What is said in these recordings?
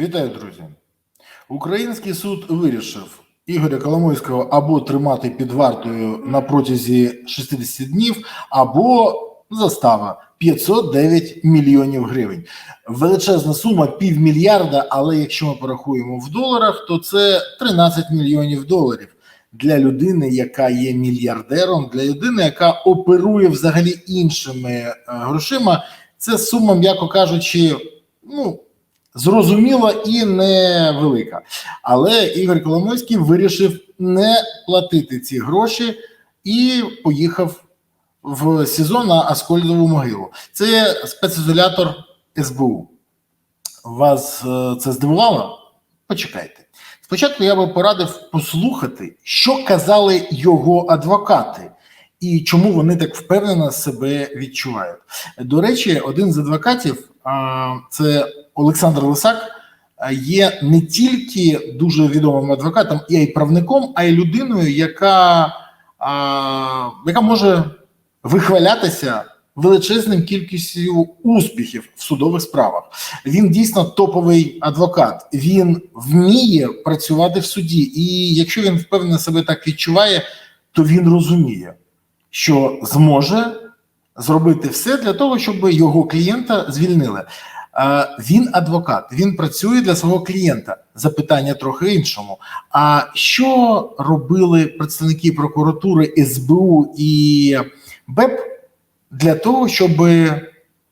Вітаю, друзі. Український суд вирішив Ігоря Коломойського або тримати під вартою на протязі 60 днів, або застава 509 мільйонів гривень. Величезна сума півмільярда, але якщо ми порахуємо в доларах, то це 13 мільйонів доларів для людини, яка є мільярдером, для людини, яка оперує взагалі іншими е, грошима. Це сума, м'яко кажучи, ну зрозуміла і невелика. Але Ігор Коломойський вирішив не платити ці гроші і поїхав в СІЗО на Аскольдову могилу. Це спецізолятор СБУ. Вас е, це здивувало? Почекайте. Спочатку я би порадив послухати, що казали його адвокати. І чому вони так впевнено себе відчувають? До речі, один з адвокатів, це Олександр Лисак, є не тільки дуже відомим адвокатом, і й правником, а й людиною, яка, яка може вихвалятися величезним кількістю успіхів в судових справах. Він дійсно топовий адвокат. Він вміє працювати в суді, і якщо він впевнено себе так відчуває, то він розуміє, що зможе зробити все для того, щоб його клієнта звільнили. Е, Він адвокат, він працює для свого клієнта. Запитання трохи іншому. А що робили представники прокуратури СБУ і БЕП для того, щоб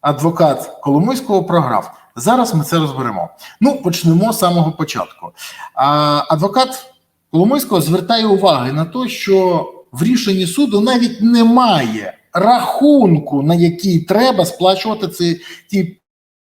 адвокат Коломойського програв? Зараз ми це розберемо. Ну, почнемо з самого початку. А, Адвокат Коломойського звертає уваги на те, що в рішенні суду навіть немає рахунку, на який треба сплачувати ці ті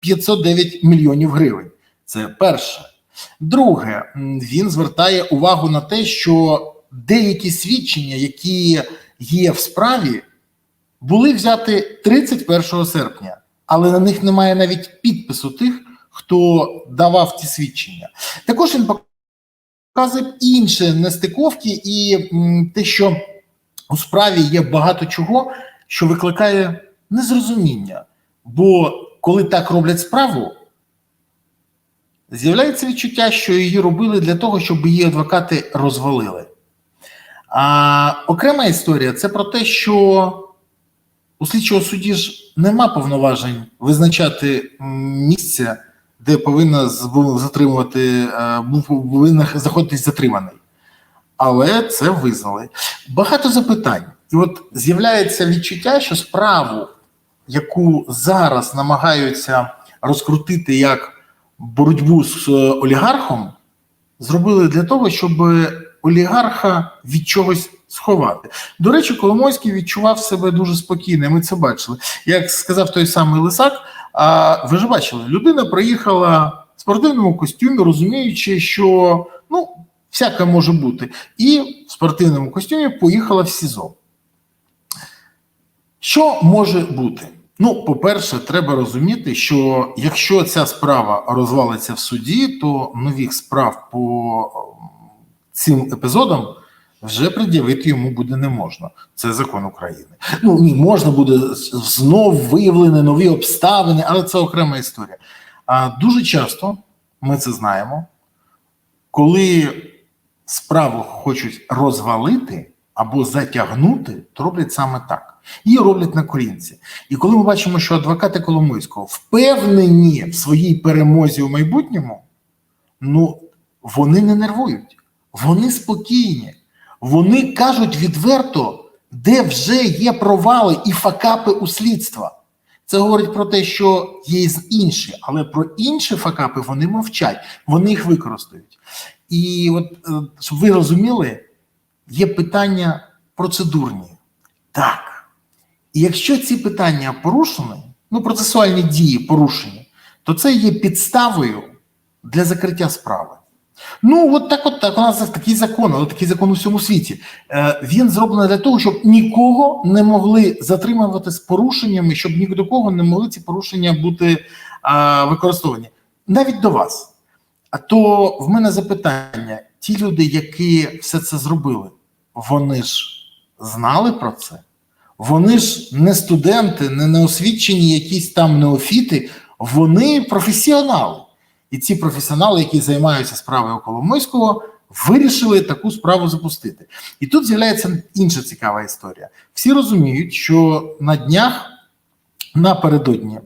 509 мільйонів гривень. Це перше. Друге, він звертає увагу на те, що деякі свідчення, які є в справі, були взяті 31 серпня, але на них немає навіть підпису тих, хто давав ті свідчення. Також він показує інші нестиковки і те, що у справі є багато чого, що викликає незрозуміння. Бо коли так роблять справу, з'являється відчуття, що її робили для того, щоб її адвокати розвалили. А окрема історія це про те, що у слідчого судді ж нема повноважень визначати місце, де повинна затримувати, е, був знаходитись затриманий. Але це визнали. Багато запитань. І от з'являється відчуття, що справу, яку зараз намагаються розкрутити як боротьбу з е, олігархом, зробили для того, щоб олігарха від чогось сховати. До речі, Коломойський відчував себе дуже спокійно. Ми це бачили. Як сказав той самий Лисак, а ви ж бачили, людина приїхала в спортивному костюмі, розуміючи, що ну, всяке може бути, і в спортивному костюмі поїхала в СІЗО. Що може бути? Ну, по-перше, треба розуміти, що якщо ця справа розвалиться в суді, то нових справ по ем, цим епізодам вже пред'явити йому буде не можна. Це закон України. Ну ні, можна буде знов виявлені нові обставини, але це окрема історія. А дуже часто ми це знаємо, коли справу хочуть розвалити або затягнути, то роблять саме так. Її роблять на корінці. І коли ми бачимо, що адвокати Коломойського впевнені в своїй перемозі у майбутньому, ну вони не нервують, вони спокійні, вони кажуть відверто, де вже є провали і факапи у слідства. Це говорить про те, що є інші, але про інші факапи вони мовчать, вони їх використають. І от е, щоб ви розуміли, є питання процедурні. Так. І якщо ці питання порушені, ну процесуальні дії порушені, то це є підставою для закриття справи. Ну, от так, от так. У нас такий закон, але такий закон у всьому світі. Е, він зроблений для того, щоб нікого не могли затримувати з порушеннями, щоб ні до кого не могли ці порушення бути е, використовані. Навіть до вас. А то в мене запитання: ті люди, які все це зробили, вони ж знали про це? Вони ж не студенти, не неосвічені якісь там неофіти, вони професіонали, І ці професіонали, які займаються справою Коломойського, вирішили таку справу запустити. І тут з'являється інша цікава історія. Всі розуміють, що на днях напередодні,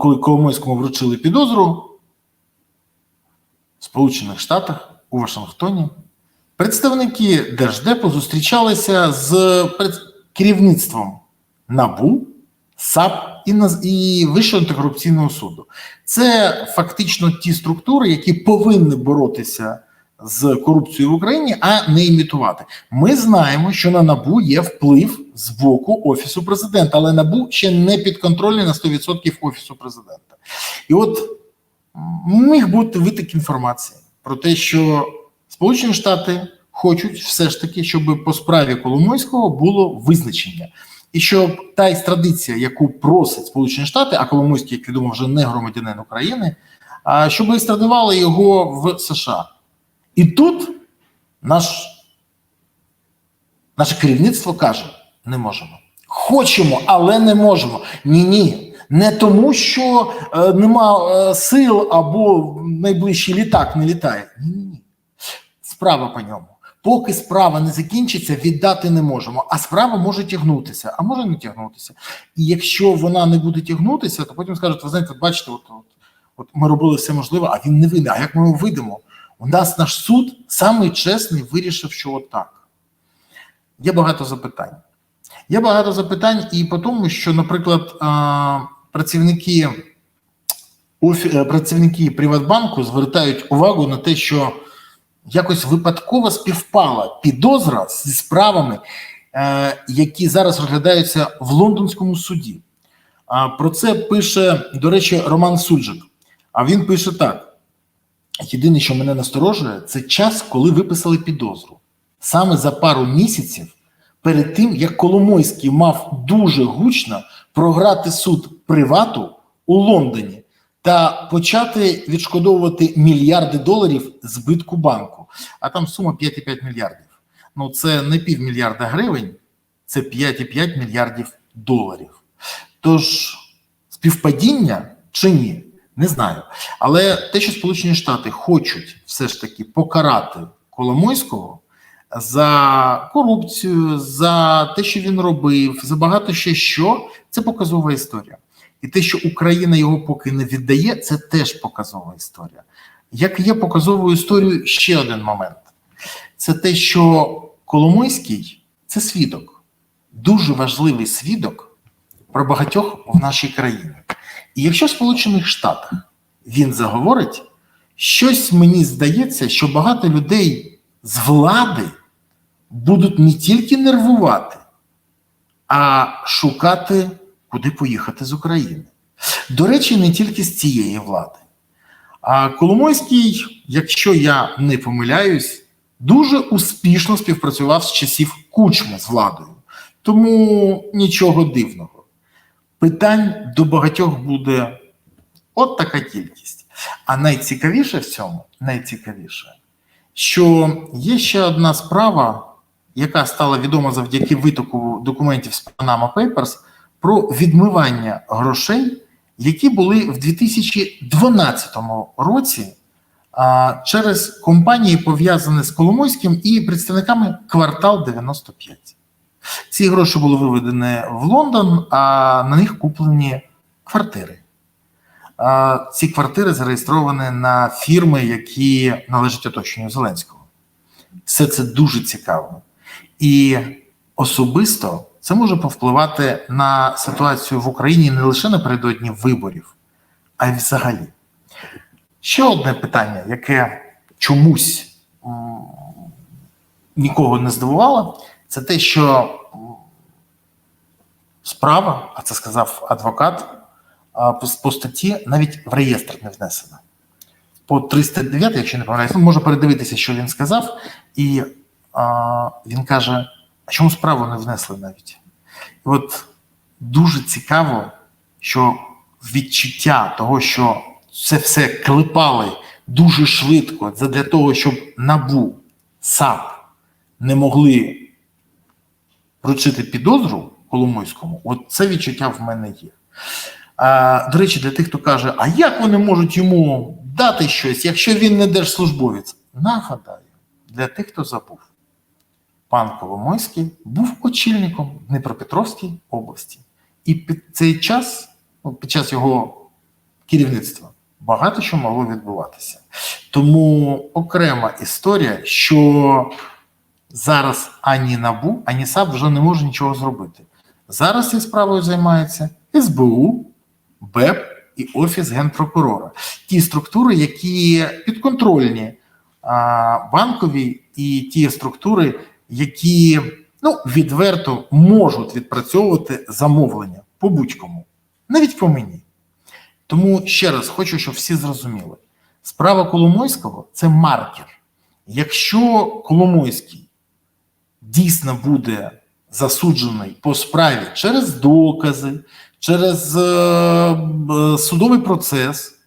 коли Коломойському вручили підозру Сполучених Штатах у Вашингтоні, представники Держдепу зустрічалися з керівництвом НАБУ, САП і, і Вищого антикорупційного суду. Це фактично ті структури, які повинні боротися з корупцією в Україні, а не імітувати. Ми знаємо, що на НАБУ є вплив з боку Офісу президента, але НАБУ ще не підконтрольний на 100% Офісу президента. І от міг бути витік інформації про те, що Сполучені Штати хочуть все ж таки, щоб по справі Коломойського було визначення. І щоб та екстрадиція, яку просять Сполучені Штати, а Коломойський, як відомо, вже не громадянин України, щоб екстрадували його в США. І тут наш, наше керівництво каже: не можемо. Хочемо, але не можемо. Ні, ні. Не тому, що е, нема е, сил або найближчий літак не літає. Ні, ні, ні. Справа по ньому. Поки справа не закінчиться, віддати не можемо. А справа може тягнутися, а може не тягнутися. І якщо вона не буде тягнутися, то потім скажуть: ви знаєте, бачите, от, от, от ми робили все можливе, а він не винен. А як ми його вийдемо? У нас наш суд самий чесний вирішив, що отак. Є багато запитань. Є багато запитань і по тому, що, наприклад, працівники, е, працівники Приватбанку звертають увагу на те, що якось випадково співпала підозра зі справами, е, які зараз розглядаються в лондонському суді. Про це пише, до речі, Роман Суджик. А він пише так: єдине, що мене насторожує, це час, коли виписали підозру. Саме за пару місяців перед тим, як Коломойський мав дуже гучно програти суд привату у Лондоні та почати відшкодовувати мільярди доларів збитку банку. А там сума 5,5 мільярдів. Ну це не півмільярда гривень, це 5,5 мільярдів доларів. Тож співпадіння чи ні, не знаю. Але те, що Сполучені Штати хочуть все ж таки покарати Коломойського за корупцію, за те, що він робив, за багато ще що, це показова історія. І те, що Україна його поки не віддає, це теж показова історія. Як є показовою історією ще один момент: це те, що Коломойський це свідок, дуже важливий свідок про багатьох в нашій країні. І якщо в Сполучених Штатах він заговорить, щось мені здається, що багато людей з влади будуть не тільки нервувати, а шукати, куди поїхати з України. До речі, не тільки з цієї влади. А Коломойський, якщо я не помиляюсь, дуже успішно співпрацював з часів кучми з владою. Тому нічого дивного. Питань до багатьох буде от така кількість. А найцікавіше в цьому, найцікавіше, що є ще одна справа, яка стала відома завдяки витоку документів з Panama Papers про відмивання грошей, які були в 2012 році а, через компанії, пов'язані з Коломойським і представниками квартал 95. Ці гроші були виведені в Лондон, а на них куплені квартири. А, Ці квартири зареєстровані на фірми, які належать оточенню Зеленського. Все це дуже цікаво. І особисто це може повпливати на ситуацію в Україні не лише напередодні виборів, а й взагалі. Ще одне питання, яке чомусь нікого не здивувало, це те, що справа, а це сказав адвокат, по, статті навіть в реєстр не внесена. По 309, якщо не помиляюсь, ну, передивитися, що він сказав, і а, він каже: а чому справу не внесли навіть? І от дуже цікаво, що відчуття того, що це все клепали дуже швидко для того, щоб НАБУ, САП не могли вручити підозру Коломойському, от це відчуття в мене є. А, до речі, для тих, хто каже, а як вони можуть йому дати щось, якщо він не держслужбовець. Нагадаю, для тих, хто забув, пан Коломойський був очільником Дніпропетровської області. І під цей час, ну, під час його керівництва, багато що могло відбуватися. Тому окрема історія, що зараз ані НАБУ, ані САП вже не може нічого зробити. Зараз цією справою займається СБУ, БЕП і Офіс Генпрокурора. Ті структури, які підконтрольні а, банковій, і ті структури, які ну, відверто можуть відпрацьовувати замовлення по будь-кому, навіть по мені. Тому ще раз хочу, щоб всі зрозуміли: справа Коломойського це маркер. Якщо Коломойський дійсно буде засуджений по справі через докази, через е, б- судовий процес,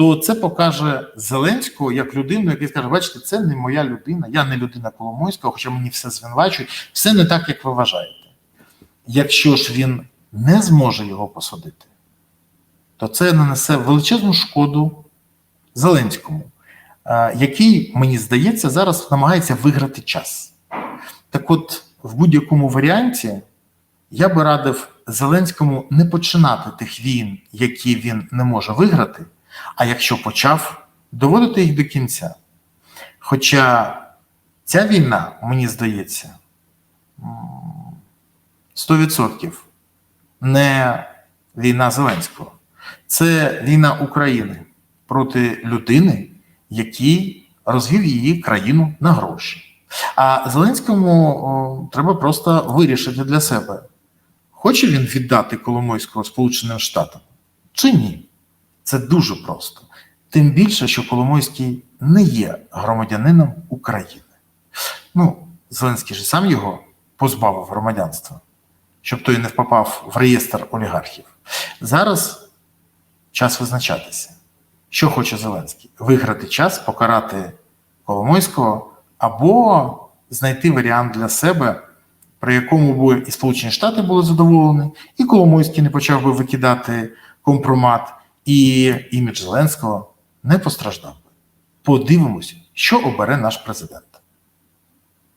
то це покаже Зеленського як людину, який скаже: бачите, це не моя людина, я не людина Коломойського, хоча мені все звинувачують, все не так, як ви вважаєте. Якщо ж він не зможе його посадити, то це нанесе величезну шкоду Зеленському, який, мені здається, зараз намагається виграти час. Так от, в будь-якому варіанті я би радив Зеленському не починати тих війн, які він не може виграти, а якщо почав, доводити їх до кінця. Хоча ця війна, мені здається, 100% не війна Зеленського. Це війна України проти людини, який розвів її країну на гроші. А Зеленському о, треба просто вирішити для себе, хоче він віддати Коломойського Сполученим Штатам чи ні. Це дуже просто. Тим більше, що Коломойський не є громадянином України. Ну, Зеленський ж сам його позбавив громадянства, щоб той не попав в реєстр олігархів. Зараз час визначатися. Що хоче Зеленський? Виграти час, покарати Коломойського або знайти варіант для себе, при якому б і Сполучені Штати були задоволені, і Коломойський не почав би викидати компромат, і імідж Зеленського не постраждав би. Подивимось, що обере наш президент.